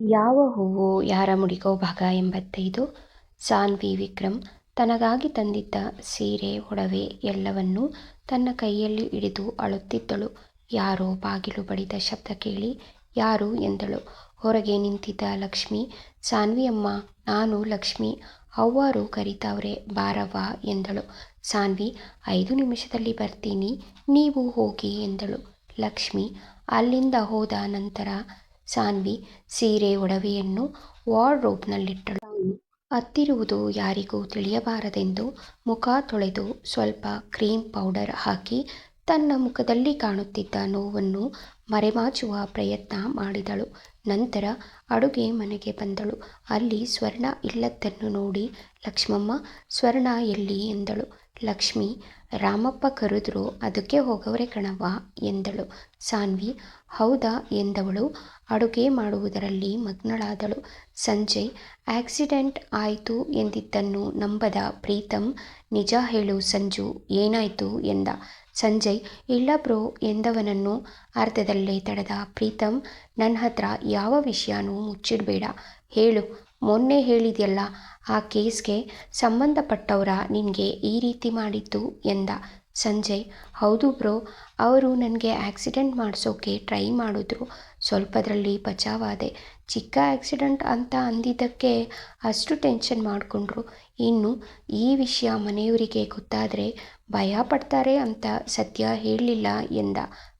ಯಾವ ಹೂವು ಯಾರ ಮುಡಿಗೋ ಭಾಗ ಎಂಬತ್ತೈದು ಸಾನ್ವಿ ವಿಕ್ರಮ್, ತನಗಾಗಿ ತಂದಿದ್ದ ಸೀರೆ, ಒಡವೆ ಎಲ್ಲವನ್ನೂ ತನ್ನ ಕೈಯಲ್ಲಿ ಹಿಡಿದು ಅಳುತ್ತಿದ್ದಳು. ಯಾರೋ ಬಾಗಿಲು ಬಡಿದ ಶಬ್ದ ಕೇಳಿ, ಯಾರು? ಎಂದಳು. ಹೊರಗೆ ನಿಂತಿದ್ದ ಲಕ್ಷ್ಮಿ, ಸಾನ್ವಿ ಅಮ್ಮ, ನಾನು ಲಕ್ಷ್ಮಿ, ಅವ್ವಾರು ಕರೀತಾವ್ರೆ, ಬಾರವ್ವ? ಎಂದಳು. ಸಾನ್ವಿ, ಐದು ನಿಮಿಷದಲ್ಲಿ ಬರ್ತೀನಿ, ನೀವು ಹೋಗಿ, ಎಂದಳು. ಲಕ್ಷ್ಮಿ, ಅಲ್ಲಿಂದ ಹೋದ ನಂತರ ಸಾನ್ವಿ ಸೀರೆ, ಒಡವೆಯನ್ನು ವಾರ್ಡ್ರೋಬ್ನಲ್ಲಿಟ್ಟಳು. ತಾನು ಅತ್ತಿರುವುದು ಯಾರಿಗೂ ತಿಳಿಯಬಾರದೆಂದು ಮುಖ ತೊಳೆದು ಸ್ವಲ್ಪ ಕ್ರೀಮ್ ಪೌಡರ್ ಹಾಕಿ ತನ್ನ ಮುಖದಲ್ಲಿ ಕಾಣುತ್ತಿದ್ದ ನೋವನ್ನು ಮರೆಮಾಚುವ ಪ್ರಯತ್ನ ಮಾಡಿದಳು. ನಂತರ ಅಡುಗೆ ಮನೆಗೆ ಬಂದಳು. ಅಲ್ಲಿ ಸ್ವರ್ಣ ಇಲ್ಲದ್ದನ್ನು ನೋಡಿ ಲಕ್ಷ್ಮಮ್ಮ, ಸ್ವರ್ಣ ಎಲ್ಲಿ? ಎಂದಳು. ಲಕ್ಷ್ಮಿ, ರಾಮಪ್ಪ ಕರೆದ್ರು ಅದಕ್ಕೆ ಹೋಗವ್ರೆ ಕಣವ್ವ ಎಂದಳು. ಸಾನ್ವಿ, ಹೌದಾ? ಎಂದವಳು. ಅಡುಗೆ ಮಾಡುವುದರಲ್ಲಿ ಮಗ್ನಳಾದಳು. ಸಂಜೆ, ಆಕ್ಸಿಡೆಂಟ್ ಆಯಿತು ಎಂದಿದ್ದನ್ನು ನಂಬದ ಪ್ರೀತಮ್ ನಿಜ ಹೇಳು ಸಂಜು, ಏನಾಯಿತು? ಎಂದ. ಸಂಜಯ್ ಇಲ್ಲ ಬ್ರೋ ಎಂದವನನ್ನು ಅರ್ಧದಲ್ಲೇ ತಡೆದ ಪ್ರೀತಮ್ ನನ್ನ ಹತ್ರ ಯಾವ ವಿಷಯನೂ ಮುಚ್ಚಿಡಬೇಡ. ಹೇಳು, ಮೊನ್ನೆ ಹೇಳಿದ್ಯಲ್ಲ, ಆ ಕೇಸ್ಗೆ ಸಂಬಂಧಪಟ್ಟವರ ನಿನಗೆ ಈ ರೀತಿ ಮಾಡಿದ್ದು? ಎಂದ. ಸಂಜಯ್ ಹೌದು ಬ್ರೋ, ಅವರು ನನಗೆ ಆಕ್ಸಿಡೆಂಟ್ ಮಾಡಿಸೋಕೆ ಟ್ರೈ ಮಾಡಿದ್ರು. ಸ್ವಲ್ಪದರಲ್ಲಿ ಬಚಾವಾದೆ. ಚಿಕ್ಕ ಆಕ್ಸಿಡೆಂಟ್ ಅಂತ ಅಂದಿದ್ದಕ್ಕೆ ಅಷ್ಟು ಟೆನ್ಷನ್ ಮಾಡಿಕೊಂಡ್ರು. ಇನ್ನು ಈ ವಿಷಯ ಮನೆಯವರಿಗೆ ಗೊತ್ತಾದರೆ ಭಯ ಪಡ್ತಾರೆ ಅಂತ ಸತ್ಯ ಹೇಳಲಿಲ್ಲ ಎಂದ.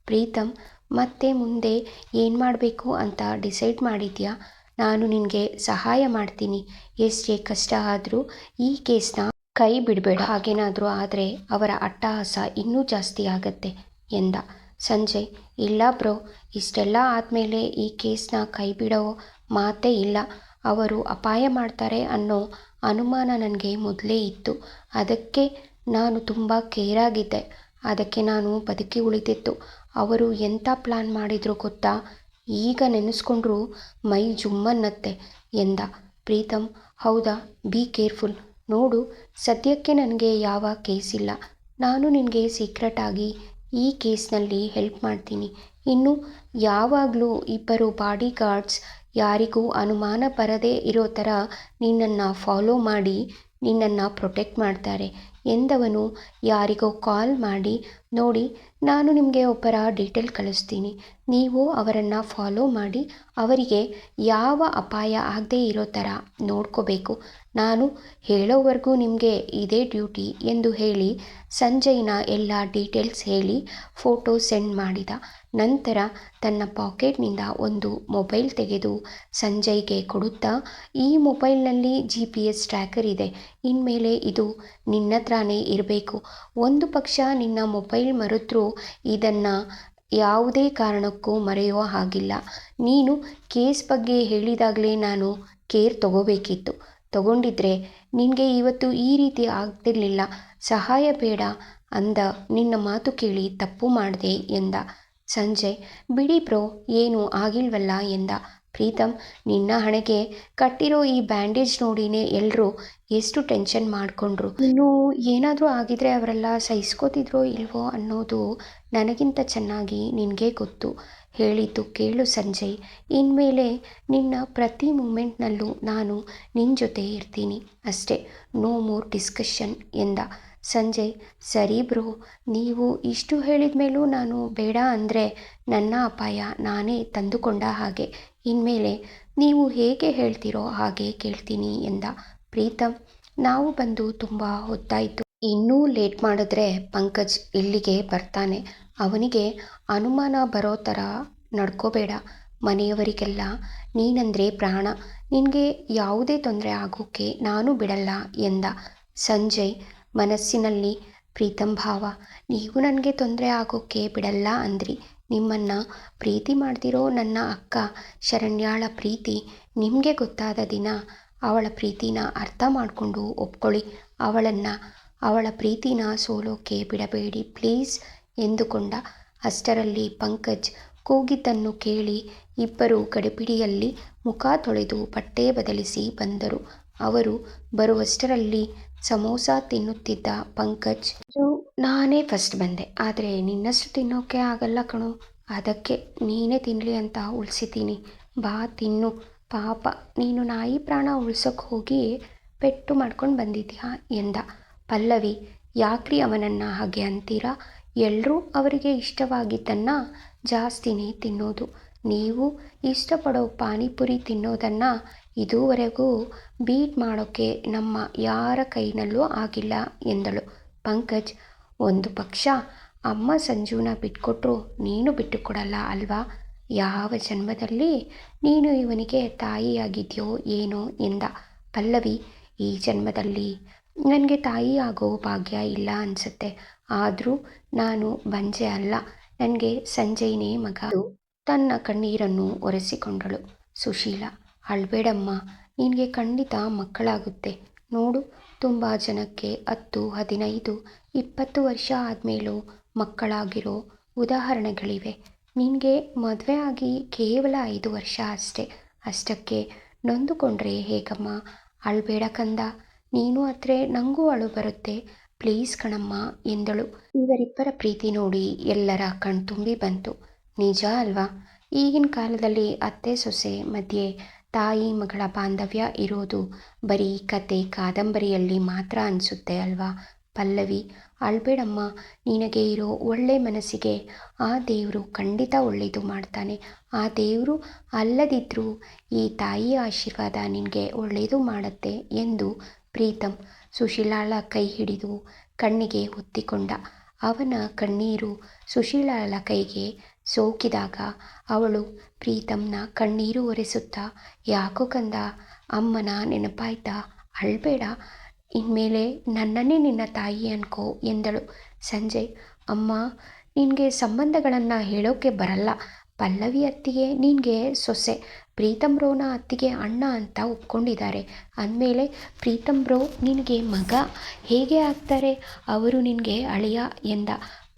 ಪ್ರೀತಮ್, ಮತ್ತೆ ಮುಂದೆ ಏನು ಮಾಡಬೇಕು ಅಂತ ಡಿಸೈಡ್ ಮಾಡಿದ್ಯಾ? ನಾನು ನಿನಗೆ ಸಹಾಯ ಮಾಡ್ತೀನಿ. ಎಷ್ಟೇ ಕಷ್ಟ ಆದರೂ ಈ ಕೇಸ್ನ ಕೈ ಬಿಡಬೇಡ. ಹಾಗೇನಾದರೂ ಆದರೆ ಅವರ ಅಟ್ಟಹಾಸ ಇನ್ನೂ ಜಾಸ್ತಿ ಆಗತ್ತೆ, ಎಂದ. ಸಂಜಯ್ ಇಲ್ಲ ಬ್ರೋ, ಇಷ್ಟೆಲ್ಲ ಆದಮೇಲೆ ಈ ಕೇಸ್ನ ಕೈ ಬಿಡೋ ಮಾತೇ ಇಲ್ಲ. ಅವರು ಅಪಾಯ ಮಾಡ್ತಾರೆ ಅನ್ನೋ ಅನುಮಾನ ನನಗೆ ಮೊದಲೇ ಇತ್ತು. ಅದಕ್ಕೆ ನಾನು ತುಂಬ ಕೇರಾಗಿದ್ದೆ. ಅದಕ್ಕೆ ನಾನು ಬದುಕಿ ಉಳಿದಿತ್ತು ಅವರು ಎಂಥ ಪ್ಲ್ಯಾನ್ ಮಾಡಿದ್ರು ಗೊತ್ತಾ? ಈಗ ನೆನೆಸ್ಕೊಂಡ್ರು ಮೈ ಜುಮ್ಮನ್ನತ್ತೆ ಎಂದ. ಪ್ರೀತಮ್, ಹೌದಾ? Be careful. ನೋಡು, ಸದ್ಯಕ್ಕೆ ನನಗೆ ಯಾವ ಕೇಸಿಲ್ಲ ನಾನು ನಿನಗೆ ಸೀಕ್ರೆಟಾಗಿ ಈ ಕೇಸ್ನಲ್ಲಿ ಹೆಲ್ಪ್ ಮಾಡ್ತೀನಿ. ಇನ್ನು ಯಾವಾಗಲೂ ಇಬ್ಬರು ಬಾಡಿಗಾರ್ಡ್ಸ್ ಯಾರಿಗೂ ಅನುಮಾನ ಬರದೇ ಇರೋ ಥರ ನಿನ್ನನ್ನು ಫಾಲೋ ಮಾಡಿ ನಿನ್ನನ್ನು ಪ್ರೊಟೆಕ್ಟ್ ಮಾಡ್ತಾರೆ ಎಂದವನು ಯಾರಿಗೋ ಕಾಲ್ ಮಾಡಿ, ನೋಡಿ, ನಾನು ನಿಮಗೆ ಒಬ್ಬರ ಡೀಟೇಲ್ ಕಳಿಸ್ತೀನಿ. ನೀವು ಅವರನ್ನು ಫಾಲೋ ಮಾಡಿ, ಅವರಿಗೆ ಯಾವ ಅಪಾಯ ಆಗದೇ ಇರೋ ಥರ ನೋಡ್ಕೋಬೇಕು. ನಾನು ಹೇಳೋವರೆಗೂ ನಿಮಗೆ ಇದೇ ಡ್ಯೂಟಿ ಎಂದು ಹೇಳಿ ಸಂಜಯ್ನ ಎಲ್ಲ ಡೀಟೇಲ್ಸ್ ಹೇಳಿ ಫೋಟೋ ಸೆಂಡ್ ಮಾಡಿದ. ನಂತರ ತನ್ನ ಪಾಕೆಟ್ನಿಂದ ಒಂದು ಮೊಬೈಲ್ ತೆಗೆದು ಸಂಜಯ್ಗೆ ಕೊಡುತ್ತಾ, ಈ ಮೊಬೈಲ್ನಲ್ಲಿ ಜಿ ಪಿ ಎಸ್ ಟ್ರ್ಯಾಕರ್ ಇದೆ. ಇನ್ಮೇಲೆ ಇದು ನಿನ್ನ ಹತ್ರನೇ ಇರಬೇಕು. ಒಂದು ಪಕ್ಷ ನಿನ್ನ ಮೊಬೈಲ್ ಮರೆತರೂ ಇದನ್ನು ಯಾವುದೇ ಕಾರಣಕ್ಕೂ ಮರೆಯುವ ಹಾಗಿಲ್ಲ. ನೀನು ಕೇಸ್ ಬಗ್ಗೆ ಹೇಳಿದಾಗಲೇ ನಾನು ಕೇರ್ ತಗೋಬೇಕಿತ್ತು. ತಗೊಂಡಿದ್ರೆ ನಿನಗೆ ಇವತ್ತು ಈ ರೀತಿ ಆಗ್ತಿರಲಿಲ್ಲ. ಸಹಾಯ ಬೇಡ ಅಂದ. ನಿನ್ನ ಮಾತು ಕೇಳಿ ತಪ್ಪು ಮಾಡಿದೆ ಎಂದ. ಸಂಜಯ್ ಬಿಡಿ ಬ್ರೋ, ಏನೂ ಆಗಿಲ್ವಲ್ಲ ಎಂದ. ಪ್ರೀತಮ್, ನಿನ್ನ ಹಣೆಗೆ ಕಟ್ಟಿರೋ ಈ ಬ್ಯಾಂಡೇಜ್ ನೋಡಿನೇ ಎಲ್ಲರೂ ಎಷ್ಟು ಟೆನ್ಷನ್ ಮಾಡಿಕೊಂಡ್ರು. ಇನ್ನು ಏನಾದರೂ ಆಗಿದ್ರೆ ಅವರೆಲ್ಲ ಸಹಿಸ್ಕೋತಿದ್ರೋ ಇಲ್ವೋ ಅನ್ನೋದು ನನಗಿಂತ ಚೆನ್ನಾಗಿ ನಿನಗೆ ಗೊತ್ತು. ಹೇಳಿದ್ದು ಕೇಳು ಸಂಜಯ್. ಇನ್ಮೇಲೆ ನಿನ್ನ ಪ್ರತಿ ಮೂಮೆಂಟ್ನಲ್ಲೂ ನಾನು ನಿನ್ನ ಜೊತೆ ಇರ್ತೀನಿ. ಅಷ್ಟೇ, ನೋ ಮೋರ್ ಡಿಸ್ಕಷನ್, ಎಂದ. ಸಂಜಯ್ ಸರಿ ಬ್ರೋ, ನೀವು ಇಷ್ಟು ಹೇಳಿದ ಮೇಲೂ ನಾನು ಬೇಡ ಅಂದರೆ ನನ್ನ ಅಪಾಯ ನಾನೇ ತಂದುಕೊಂಡ ಹಾಗೆ. ಇನ್ಮೇಲೆ ನೀವು ಹೇಗೆ ಹೇಳ್ತೀರೋ ಹಾಗೆ ಕೇಳ್ತೀನಿ ಎಂದ ಪ್ರೀತಮ್ ನಾವು ಬಂದು ತುಂಬ ಹೊತ್ತಾಯಿತು. ಇನ್ನೂ ಲೇಟ್ ಮಾಡಿದ್ರೆ ಪಂಕಜ್ ಇಲ್ಲಿಗೆ ಬರ್ತಾನೆ. ಅವನಿಗೆ ಅನುಮಾನ ಬರೋ ಥರ ನಡ್ಕೋಬೇಡ. ಮನೆಯವರಿಗೆಲ್ಲ, ನೀನಂದರೆ ಪ್ರಾಣ. ನಿನಗೆ ಯಾವುದೇ ತೊಂದರೆ ಆಗೋಕ್ಕೆ ನಾನು ಬಿಡಲ್ಲ ಎಂದ ಸಂಜಯ್. ಮನಸ್ಸಿನಲ್ಲಿ ಪ್ರೀತಂ ಭಾವ. ನೀವು ನನಗೆ ತೊಂದರೆ ಆಗೋಕ್ಕೆ ಬಿಡಲ್ಲ ಅಂದ್ರಿ. ನಿಮ್ಮನ್ನು ಪ್ರೀತಿ ಮಾಡ್ತಿರೋ ನನ್ನ ಅಕ್ಕ ಶರಣ್ಯಾಳ ಪ್ರೀತಿ ನಿಮಗೆ ಗೊತ್ತಾದ ದಿನ ಅವಳ ಪ್ರೀತಿನ ಅರ್ಥ ಮಾಡಿಕೊಂಡು ಒಪ್ಕೊಳ್ಳಿ. ಅವಳನ್ನು, ಅವಳ ಪ್ರೀತಿನ ಸೋಲೋಕೆ ಬಿಡಬೇಡಿ ಪ್ಲೀಸ್ ಎಂದುಕೊಂಡ. ಅಷ್ಟರಲ್ಲಿ ಪಂಕಜ್ ಕೂಗಿದ್ದನ್ನು ಕೇಳಿ ಇಬ್ಬರು ಗಡಿಬಿಡಿಯಲ್ಲಿ ಮುಖ ತೊಳೆದು ಬಟ್ಟೆ ಬದಲಿಸಿ ಬಂದರು. ಅವರು ಬರುವಷ್ಟರಲ್ಲಿ ಸಮೋಸ ತಿನ್ನುತ್ತಿದ್ದ ಪಂಕಜ್. ನಾನೇ ಫಸ್ಟ್ ಬಂದೆ. ಆದರೆ ನಿನ್ನಷ್ಟು ತಿನ್ನೋಕೆ ಆಗಲ್ಲ ಕಣೋ. ಅದಕ್ಕೆ ನೀನೇ ತಿನ್ನಲಿ ಅಂತ ಉಳಿಸಿದ್ದೀನಿ. ಬಾ, ತಿನ್ನು. ಪಾಪ, ನೀನು ನಾಯಿ ಪ್ರಾಣ ಉಳ್ಸೋಕೆ ಹೋಗಿ ಪೆಟ್ಟು ಮಾಡ್ಕೊಂಡು ಬಂದಿದ್ದೀಯಾ ಎಂದ. ಪಲ್ಲವಿ, ಯಾಕ್ರಿ ಅವನನ್ನು ಹಾಗೆ ಅಂತೀರಾ? ಎಲ್ಲರೂ ಅವರಿಗೆ ಇಷ್ಟವಾಗಿದ್ದನ್ನು ಜಾಸ್ತಿನೇ ತಿನ್ನೋದು. ನೀವು ಇಷ್ಟಪಡೋ ಪಾನಿಪುರಿ ತಿನ್ನೋದನ್ನು ಇದುವರೆಗೂ ಬೀಟ್ ಮಾಡೋಕ್ಕೆ ನಮ್ಮ ಯಾರ ಕೈನಲ್ಲೂ ಆಗಿಲ್ಲ ಎಂದಳು. ಪಂಕಜ್, ಒಂದು ಪಕ್ಷ ಅಮ್ಮ ಸಂಜುನ ಬಿಟ್ಕೊಟ್ರು ನೀನು ಬಿಟ್ಟುಕೊಡಲ್ಲ ಅಲ್ವಾ? ಯಾವ ಜನ್ಮದಲ್ಲಿ ನೀನು ಇವನಿಗೆ ತಾಯಿಯಾಗಿದ್ಯೋ ಏನೋ ಎಂದ. ಪಲ್ಲವಿ, ಈ ಜನ್ಮದಲ್ಲಿ ನನಗೆ ತಾಯಿ ಆಗೋ ಭಾಗ್ಯ ಇಲ್ಲ ಅನಿಸುತ್ತೆ. ಆದರೂ ನಾನು ಬಂಜೆ ಅಲ್ಲ. ನನಗೆ ಸಂಜಯ್ನೇ ಮಗ. ತನ್ನ ಕಣ್ಣೀರನ್ನು ಒರೆಸಿಕೊಂಡಳು ಸುಶೀಲ. ಅಳ್ಬೇಡಮ್ಮ, ನಿನಗೆ ಖಂಡಿತ ಮಕ್ಕಳಾಗುತ್ತೆ. ನೋಡು, ತುಂಬ ಜನಕ್ಕೆ ಹತ್ತು, ಹದಿನೈದು, ಇಪ್ಪತ್ತು ವರ್ಷ ಆದಮೇಲೂ ಮಕ್ಕಳಾಗಿರೋ ಉದಾಹರಣೆಗಳಿವೆ. ನಿನಗೆ ಮದುವೆ ಆಗಿ ಕೇವಲ ಐದು ವರ್ಷ ಅಷ್ಟೇ. ಅಷ್ಟಕ್ಕೆ ನೊಂದುಕೊಂಡ್ರೆ ಹೇಗಮ್ಮ? ಅಳ್ಬೇಡ ಕಂದ. ನೀನು ಅತ್ರೆ ನನಗೂ ಅಳು ಬರುತ್ತೆ. ಪ್ಲೀಸ್ ಕಣಮ್ಮ, ಎಂದಳು. ಇವರಿಬ್ಬರ ಪ್ರೀತಿ ನೋಡಿ ಎಲ್ಲರ ಕಣ್ತುಂಬಿ ಬಂತು. ನಿಜ ಅಲ್ವಾ? ಈಗಿನ ಕಾಲದಲ್ಲಿ ಅತ್ತೆ ಸೊಸೆ ಮಧ್ಯೆ ತಾಯಿ ಮಗಳ ಬಾಂಧವ್ಯ ಇರೋದು ಬರೀ ಕತೆ ಕಾದಂಬರಿಯಲ್ಲಿ ಮಾತ್ರ ಅನಿಸುತ್ತೆ ಅಲ್ವಾ? ಪಲ್ಲವಿ, ಅಳ್ಬೇಡಮ್ಮ, ನಿನಗೆ ಇರೋ ಒಳ್ಳೆ ಮನಸ್ಸಿಗೆ ಆ ದೇವರು ಖಂಡಿತ ಒಳ್ಳೆಯದು ಮಾಡ್ತಾನೆ. ಆ ದೇವರು ಅಲ್ಲದಿದ್ದರೂ ಈ ತಾಯಿಯ ಆಶೀರ್ವಾದ ನಿನಗೆ ಒಳ್ಳೆಯದು ಮಾಡುತ್ತೆ ಎಂದು ಪ್ರೀತಮ್ ಸುಶೀಲಾಳ ಕೈ ಹಿಡಿದು ಕಣ್ಣಿಗೆ ಒತ್ತಿಕೊಂಡ ಅವನ ಕಣ್ಣೀರು ಸುಶೀಲಾಳ ಕೈಗೆ ಸೋಕಿದಾಗ ಅವಳು ಪ್ರೀತಮ್ನ ಕಣ್ಣೀರು ಒರೆಸುತ್ತಾ, ಯಾಕೋ ಕಂದ, ಅಮ್ಮನ ನೆನಪಾಯ್ತಾ? ಅಳ್ಬೇಡ. ಇನ್ಮೇಲೆ ನನ್ನನ್ನೇ ನಿನ್ನ ತಾಯಿ ಅನ್ಕೋ ಎಂದಳು. ಸಂಜಯ್ ಅಮ್ಮ, ನಿನಗೆ ಸಂಬಂಧಗಳನ್ನು ಹೇಳೋಕ್ಕೆ ಬರಲ್ಲ. ಪಲ್ಲವಿ ಅತ್ತಿಗೆ ನಿನಗೆ ಸೊಸೆ, ಪ್ರೀತಮ್ ಬ್ರೋನ ಅತ್ತಿಗೆ ಅಣ್ಣ ಅಂತ ಒಪ್ಕೊಂಡಿದ್ದಾರೆ. ಅಂದಮೇಲೆ ಪ್ರೀತಮ್ ಬ್ರೋ ನಿನಗೆ ಮಗ, ಹೇಗೆ ಆಗ್ತಾರೆ? ಅವರು ನಿನಗೆ ಅಳಿಯ ಎಂದ.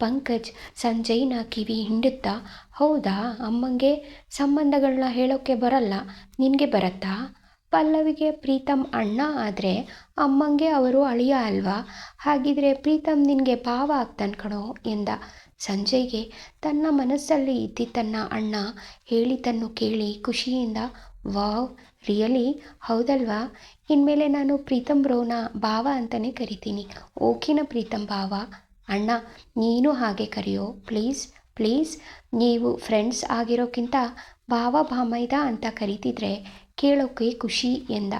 ಪಂಕಜ್ ಸಂಜಯ್ನ ಕಿವಿ ಹಿಂಡುತ್ತಾ, ಹೌದಾ, ಅಮ್ಮಂಗೆ ಸಂಬಂಧಗಳನ್ನ ಹೇಳೋಕ್ಕೆ ಬರಲ್ಲ, ನಿನಗೆ ಬರತ್ತಾ? ಪಲ್ಲವಿಗೆ ಪ್ರೀತಮ್ ಅಣ್ಣ ಆದರೆ ಅಮ್ಮಂಗೆ ಅವರು ಅಳಿಯ ಅಲ್ವಾ? ಹಾಗಿದ್ರೆ ಪ್ರೀತಮ್ ನಿನಗೆ ಭಾವ ಆಗ್ತಾನೆ ಕಣೋ ಎಂದ. ಸಂಜಯ್ಗೆ ತನ್ನ ಮನಸ್ಸಲ್ಲಿ ಇದ್ದಿ ತನ್ನ ಅಣ್ಣ ಹೇಳಿದ್ದನ್ನು ಕೇಳಿ ಖುಷಿಯಿಂದ, ವಾವ್, ರಿಯಲಿ? ಹೌದಲ್ವಾ? ಇನ್ಮೇಲೆ ನಾನು ಪ್ರೀತಮ್ ಬ್ರೋನ ಭಾವ ಅಂತಲೇ ಕರಿತೀನಿ. ಓಕೆನ ಪ್ರೀತಮ್ ಭಾವ? ಅಣ್ಣ, ನೀನು ಹಾಗೆ ಕರೆಯೋ. ಪ್ಲೀಸ್ ಪ್ಲೀಸ್, ನೀವು ಫ್ರೆಂಡ್ಸ್ ಆಗಿರೋಕ್ಕಿಂತ ಭಾವ ಭಾಮೈದ ಅಂತ ಕರೀತಿದ್ರೆ ಕೇಳೋಕೆ ಖುಷಿ ಎಂದ.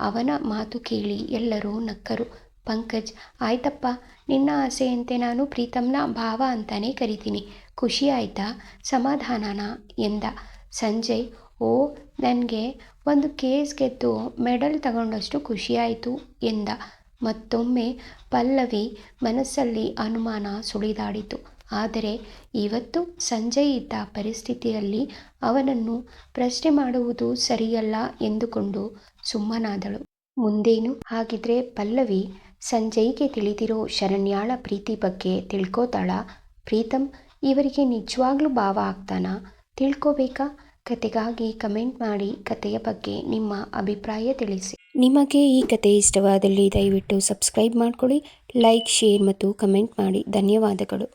ಅವನ ಮಾತು ಕೇಳಿ ಎಲ್ಲರೂ ನಕ್ಕರು. ಪಂಕಜ್, ಆಯ್ತಪ್ಪ, ನಿನ್ನ ಆಸೆಯಂತೆ ನಾನು ಪ್ರೀತಮ್ನ ಭಾವ ಅಂತಾನೆ ಕರಿತೀನಿ. ಖುಷಿ ಆಯ್ತಾ? ಸಮಾಧಾನನ ಎಂದ. ಸಂಜಯ್, ಓ, ನನಗೆ ಒಂದು ಕೇಸ್ ಗೆದ್ದು ಮೆಡಲ್ ತಗೊಂಡಷ್ಟು ಖುಷಿಯಾಯಿತು ಎಂದ. ಮತ್ತೊಮ್ಮೆ ಪಲ್ಲವಿ ಮನಸ್ಸಲ್ಲಿ ಅನುಮಾನ ಸುಳಿದಾಡಿತು. ಆದರೆ ಇವತ್ತು ಸಂಜಯ್ ಇದ್ದ ಪರಿಸ್ಥಿತಿಯಲ್ಲಿ ಅವನನ್ನು ಪ್ರಶ್ನೆ ಮಾಡುವುದು ಸರಿಯಲ್ಲ ಎಂದುಕೊಂಡು ಸುಮ್ಮನಾದಳು. ಮುಂದೇನು ಹಾಗಿದ್ರೆ ಪಲ್ಲವಿ ಸಂಜಯ್ಗೆ ತಿಳಿದಿರೋ ಶರಣ್ಯಾಳ ಪ್ರೀತಿ ಬಗ್ಗೆ ತಿಳ್ಕೋತಾಳ. ಪ್ರೀತಮ್ ಇವರಿಗೆ ನಿಜವಾಗ್ಲೂ ಭಾವ ಆಗ್ತಾನಾ? ತಿಳ್ಕೋಬೇಕಾ? ಕತೆಗಾಗಿ ಕಮೆಂಟ್ ಮಾಡಿ ಕತೆಯ ಬಗ್ಗೆ ನಿಮ್ಮ ಅಭಿಪ್ರಾಯ ತಿಳಿಸಿ. ನಿಮಗೆ ಈ ಕತೆ ಇಷ್ಟವಾದಲ್ಲಿ ದಯವಿಟ್ಟು ಸಬ್ಸ್ಕ್ರೈಬ್ ಮಾಡಿಕೊಳ್ಳಿ ಲೈಕ್ ಶೇರ್ ಮತ್ತು ಕಮೆಂಟ್ ಮಾಡಿ. ಧನ್ಯವಾದಗಳು.